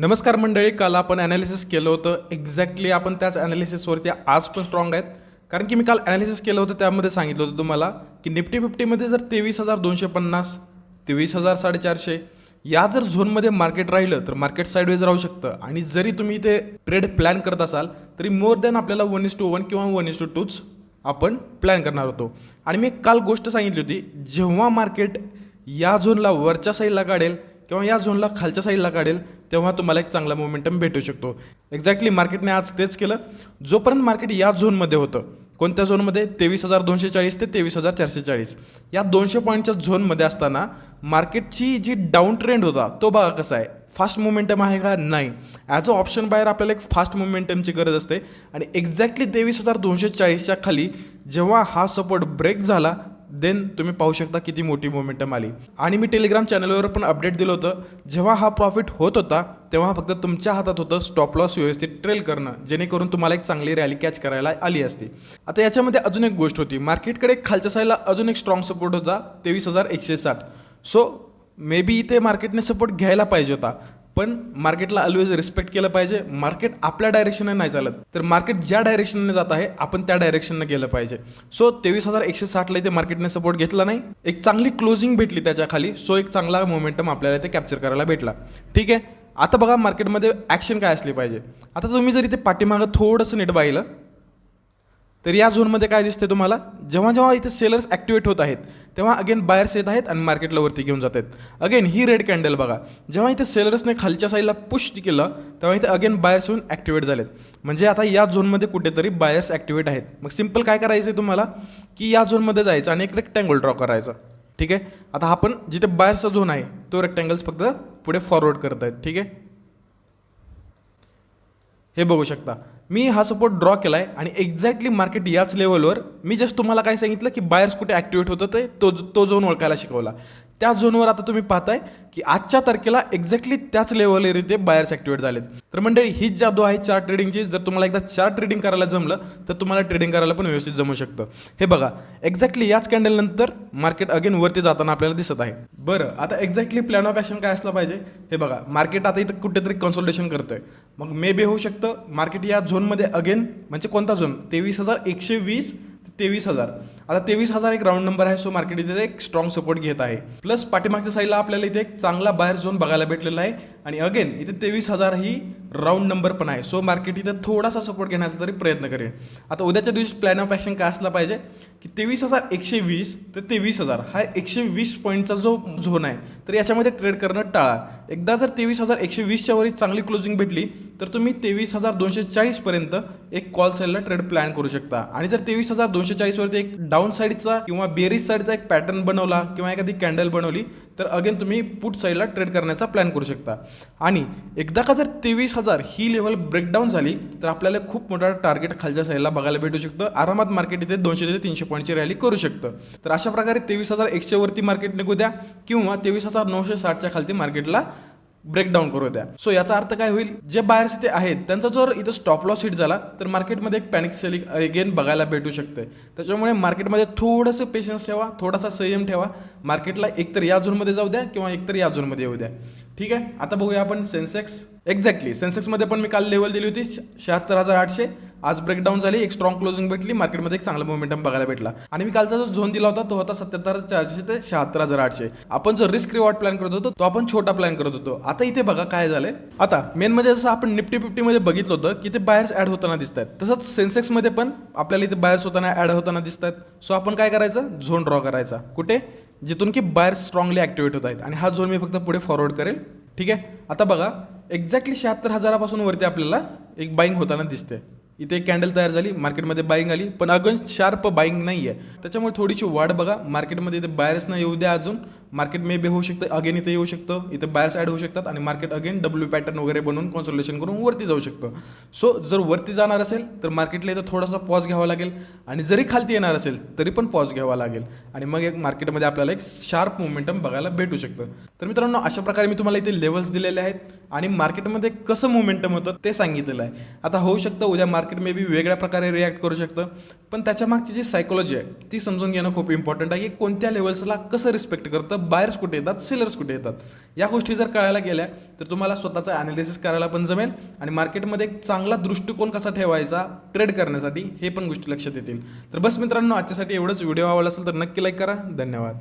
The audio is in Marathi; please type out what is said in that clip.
नमस्कार मंडळी काल आपण ॲनालिसिस केलं होतं. एक्झॅक्टली आपण त्याच ॲनालिसिसवरती आज पण स्ट्रॉंग आहेत. कारण की मी काल ॲनालिसिस केलं होतं त्यामध्ये सांगितलं होतं तुम्हाला की निफ्टी फिफ्टीमध्ये जर तेवीस हजार दोनशे पन्नास तेवीस हजार साडेचारशे या जर झोनमध्ये मार्केट राहिलं तर मार्केट साईडवेज राहू शकतं. आणि जरी तुम्ही ते ट्रेड प्लॅन करत असाल तरी मोर दॅन आपल्याला वन इज टू वन किंवा वन इज टू टूच आपण प्लॅन करणार होतो. आणि मी काल गोष्ट सांगितली होती जेव्हा मार्केट या झोनला वरच्या साईडला काढेल किंवा या झोनला खालच्या साईडला काढेल तेव्हा तुम्हाला एक चांगला मोमेंटम भेटू शकतो. एक्झॅक्टली मार्केटने आज तेच केलं. जोपर्यंत मार्केट या झोनमध्ये होतं कोणत्या झोनमध्ये तेवीस हजार दोनशे चाळीस ते तेवीस हजार चारशे चाळीस या दोनशे पॉईंटच्या झोनमध्ये असताना मार्केटची जी डाऊन ट्रेंड होता तो बघा कसा आहे. फास्ट मोमेंटम आहे का? नाही. ॲज अ ऑप्शन बाहेर आपल्याला एक फास्ट मोमेंटमची गरज असते. आणि एक्झॅक्टली तेवीस हजार दोनशे चाळीसच्या खाली जेव्हा हा सपोर्ट ब्रेक झाला देन तुम्ही पाहू शकता किती मोठी मोमेंटम आली. आणि मी टेलिग्राम चॅनलवर पण अपडेट दिलं होतं. जेव्हा हा प्रॉफिट होत होता तेव्हा फक्त तुमच्या हातात होतं स्टॉप लॉस व्यवस्थित ट्रेल करणं जेणेकरून तुम्हाला एक चांगली रॅली कॅच करायला आली असती. आता याच्यामध्ये अजून एक गोष्ट होती. मार्केटकडे खालच्या साईडला अजून एक स्ट्रॉंग सपोर्ट होता तेवीस हजार एकशे साठ. सो मे बी इथे मार्केटने सपोर्ट घ्यायला पाहिजे होता. पण मार्केटला ऑलवेज रिस्पेक्ट केलं पाहिजे. मार्केट आपल्या डायरेक्शनने नाही चालत. तर मार्केट ज्या डायरेक्शनने जात आहे आपण त्या डायरेक्शनने गेलं पाहिजे. सो तेवीस हजार एकशे साठला इथे मार्केटने सपोर्ट घेतला नाही. एक चांगली क्लोजिंग भेटली त्याच्याखाली सो एक चांगला मोमेंटम आपल्याला इथे कॅप्चर करायला भेटला. ठीक आहे? आता बघा मार्केटमध्ये ॲक्शन काय असली पाहिजे? आता तुम्ही जर इथे पाठीमागं थोडंसं नीट पाहिलं तर या झोनमध्ये काय दिसते तुम्हाला? जेव्हा जेव्हा इथे सेलर्स ॲक्टिवेट होत आहेत तेव्हा अगेन बायर्स येत आहेत आणि मार्केटला वरती घेऊन जात आहेत. अगेन ही रेड कॅन्डल बघा. जेव्हा इथे सेलर्सने खालच्या साईडला पुश केलं तेव्हा इथे अगेन बायर्स येऊन ॲक्टिवेट झालेत. म्हणजे आता या झोनमध्ये कुठेतरी बायर्स ॲक्टिवेट आहेत. मग सिंपल काय करायचं आहे तुम्हाला? की या झोनमध्ये जायचं आणि एक रेक्टँगल ड्रॉ करायचा. ठीक आहे? आता आपण जिथे बायर्सचा झोन आहे तो रेक्टँगल्स फक्त पुढे फॉरवर्ड करत आहेत ठीक आहे? हे बघू शकता. मी हा सपोर्ट ड्रॉ केला आहे आणि एक्झॅक्टली मार्केट याच लेवलवर मी जस्ट तुम्हाला काय सांगितलं की बायर्स कुठे ॲक्टिवेट होतं ते तो तो झोन ओळखायला शिकवला. त्या झोनवर आता तुम्ही पाहताय की आजच्या तारखेला एक्झॅक्टली त्याच लेवलवर इथे बायर्स ॲक्टिवेट झालेत. तर मंडळी हीच जादू आहे चार्ट ट्रेडिंगची जर तुम्हाला एकदा चार्ट ट्रेडिंग करायला जमलं तर तुम्हाला ट्रेडिंग करायला पण व्यवस्थित जमू शकतं. हे बघा एक्झॅक्टली याच कॅन्डलनंतर मार्केट अगेन वरती जाताना आपल्याला दिसत आहे. बरं आता एक्झॅक्टली प्लॅन ऑफ ॲक्शन काय असलं पाहिजे? हे बघा मार्केट आता इथं कुठेतरी कन्सल्टेशन करतोय. मग मे बी होऊ शकतं मार्केट या झोन झोनमध्ये अगेन म्हणजे कोणता झोन? तेवीस हजार एकशे वीस तेवीस हजार. आता तेवीस हजार एक राऊंड नंबर आहे सो मार्केट इथे एक स्ट्रॉंग सपोर्ट घेत आहे. प्लस पाठीमागच्या साईडला आपल्याला इथे एक चांगला बाहेर झोन बघायला भेटलेला आहे. आणि अगेन इथे तेवीस हजार ही राऊंड नंबर पण आहे. सो मार्केट इथे थोडासा सपोर्ट घेण्याचा तरी प्रयत्न करेल. आता उद्याच्या दिवशी प्लॅन ऑफ ॲक्शन काय असला पाहिजे? की तेवीस हजार एकशे वीस ते तेवीस हजार हा एकशे वीस पॉईंटचा जो झोन आहे तर याच्यामध्ये ट्रेड करणं टाळा. एकदा जर तेवीस हजार एकशे वीसच्या वरी चांगली क्लोजिंग भेटली तर तुम्ही तेवीस हजार दोनशे चाळीसपर्यंत एक कॉल सेलला ट्रेड प्लॅन करू शकता. आणि जर तेवीस हजार दोनशे चाळीसवरती एक डाऊन साईडचा किंवा बेरीज साईडचा एक पॅटर्न बनवला किंवा एखादी कॅन्डल बनवली तर अगेन तुम्ही पुट साईडला ट्रेड करण्याचा प्लॅन करू शकता. आणि एकदा का जर तेवीस हजार ही लेवल ब्रेकडाऊन झाली तर आपल्याला खूप मोठा टार्गेट खालच्या साईडला बघायला भेटू शकतं. आरामात मार्केट इथे दोनशे ते तीनशे पॉईंटची रॅली करू शकतं. तर अशा प्रकारे तेवीस हजार एकशेवरती मार्केट निघू द्या किंवा तेवीस हजार नऊशे साठच्या खालती मार्केटला ब्रेकडाऊन करू द्या. सो याचा अर्थ काय होईल? जे बाहेर इथे आहेत त्यांचा जर इथं स्टॉप लॉस हिट झाला तर मार्केटमध्ये एक पॅनिक सेलिंग अगेन बघायला भेटू शकते. त्याच्यामुळे मार्केटमध्ये थोडंसं पेशन्स ठेवा थोडासा संयम ठेवा. मार्केटला एकतर या झोनमध्ये जाऊ द्या किंवा एकतर या झोनमध्ये येऊ द्या. ठीक आहे? आता बघूया आपण सेन्सेक्स एक्झॅक्टली सेन्सेक्समध्ये पण मी काल लेवल दिली होती शहात्तर हजार आठशे. आज ब्रेकडाऊन झाली एक स्ट्रॉंग क्लोजिंग भेटली मार्केटमध्ये एक चांगला मोमेंटम बघायला भेटला. आणि मी कालचा जो झोन दिला होता तो होता सत्याहत्तर चारशे ते शहात्तर हजार आठशे. आपण जो रिस्क रिवॉर्ड प्लॅन करत होतो तो आपण छोटा प्लॅन करत होतो. आता इथे बघा काय झालंय. आता मेन म्हणजे जसं आपण निफ्टी फिफ्टीमध्ये बघितलं होतं की ते बाहेर ॲड होताना दिसत आहेत तसंच सेन्सेक्समध्ये पण आपल्याला इथे बाहेर होताना ॲड होताना दिसत आहेत सो आपण काय करायचं? झोन ड्रॉ करायचा. कुठे? जिथून की बाहेर स्ट्रॉंगली ॲक्टिवेट होत आहेत. आणि हा झोन मी फक्त पुढे फॉरवर्ड करेल. ठीक आहे? आता बघा एक्झॅक्टली शहात्तर हजारापासून वरती आपल्याला एक बाईंग होताना दिसते इथे एक कॅन्डल तयार झाली मार्केटमध्ये बाईंग आली पण अगं शार्प बाईंग नाही आहे त्याच्यामुळे थोडीशी वाढ बघा मार्केटमध्ये इथे बायर्स नाही येऊ द्या अजून. मार्केट मे बी होऊ शकतं अगेन इथे येऊ शकतं इथे बायर्स ॲड होऊ शकतात आणि मार्केट अगेन डब्ल्यू पॅटर्न वगैरे बनवून कॉन्सल्टेशन करून वरती जाऊ शकतं. सो जर वरती जाणार असेल तर मार्केटला इथं थोडासा पॉज घ्यावा लागेल आणि जरी खालती येणार असेल तरी पण पॉज घ्यावा लागेल आणि मग एक मार्केटमध्ये आपल्याला एक शार्प मुवमेंटम बघायला भेटू शकतं. तर मित्रांनो अशा प्रकारे मी तुम्हाला इथे लेवल्स दिलेले आहेत आणि मार्केटमध्ये कसं मुवमेंटम होतं ते सांगितलेलं आहे. आता होऊ शकतं उद्या मार्केट मे बी वेगळ्या प्रकारे रिॲक्ट करू शकतं पण त्याच्या मागची जी सायकोलॉजी आहे ती समजून घेणं खूप इम्पॉर्टंट आहे की कोणत्या लेवल्सला कसं रिस्पेक्ट करतं येतं बायर्स कुठे येतात सेलर्स कुठे येतात? या गोष्टी जर कळायला गेल्या तर तुम्हाला स्वतःचं ॲनालिसिस करायला पण जमेल आणि मार्केटमध्ये एक चांगला दृष्टिकोन कसा ठेवायचा ट्रेड करण्यासाठी हे पण गोष्टी लक्षात येतील. तर बस मित्रांनो आजच्यासाठी एवढंच. व्हिडिओ आवडला असेल तर नक्की लाईक करा. धन्यवाद.